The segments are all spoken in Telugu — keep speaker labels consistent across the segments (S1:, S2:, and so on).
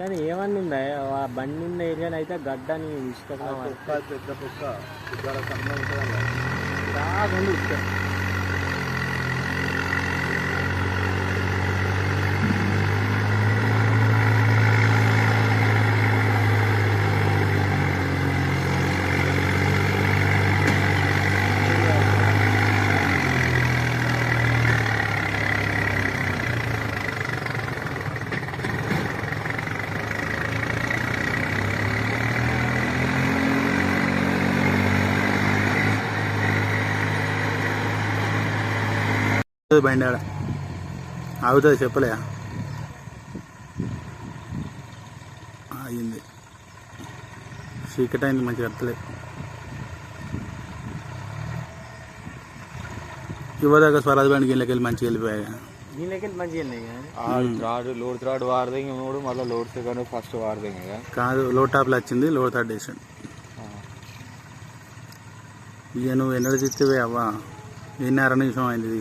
S1: ఏమన్నా ఉందా ఆ బండి ఉన్న ఏరియాలో అయితే గడ్డని
S2: కుక్క పెద్ద కుక్క సన్న ఉంటుంది
S1: రాకుండా ఇసుక
S2: బండి ఆడ. ఆగుతుంది చెప్పలే అయింది చీకటి అయింది మంచిగా వస్తలే ఇవ్వదాకా స్వరాజ్ బండికి ఇళ్ళకి వెళ్ళి మంచిగా వెళ్ళిపోయాయి
S3: లోడ్ త్రాడు వాడదంగా మూడు మళ్ళీ లోడ్ సెకండ్ ఫస్ట్
S2: కాదు? లో టాప్లో వచ్చింది లో థర్డ్ వేసాడు. ఇక నువ్వు ఎన్నడ చిత్తవే అవ్వా ఎన్ని అర నిమిషం అయింది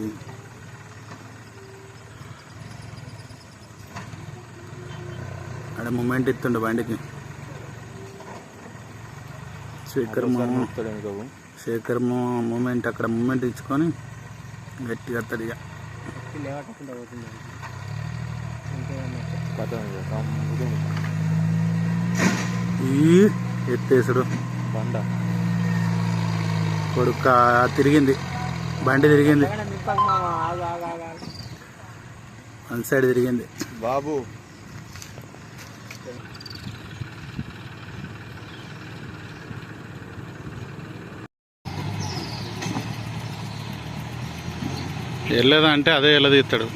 S2: అక్కడ మూమెంట్ ఇస్తుండే బండికి. శేఖర్ శేఖర్ మూమెంట్ అక్కడ మూమెంట్ ఇచ్చుకొని గట్టిగా వస్తాడు ఇక. ఈ ఎత్తేసుడు.
S3: బండ.
S2: కొడుక తిరిగింది. బండి తిరిగింది. వన్ సైడ్ తిరిగింది.
S3: బాబు.
S2: వెళ్ళదా అంటే అదే వెళ్ళదీస్తాడు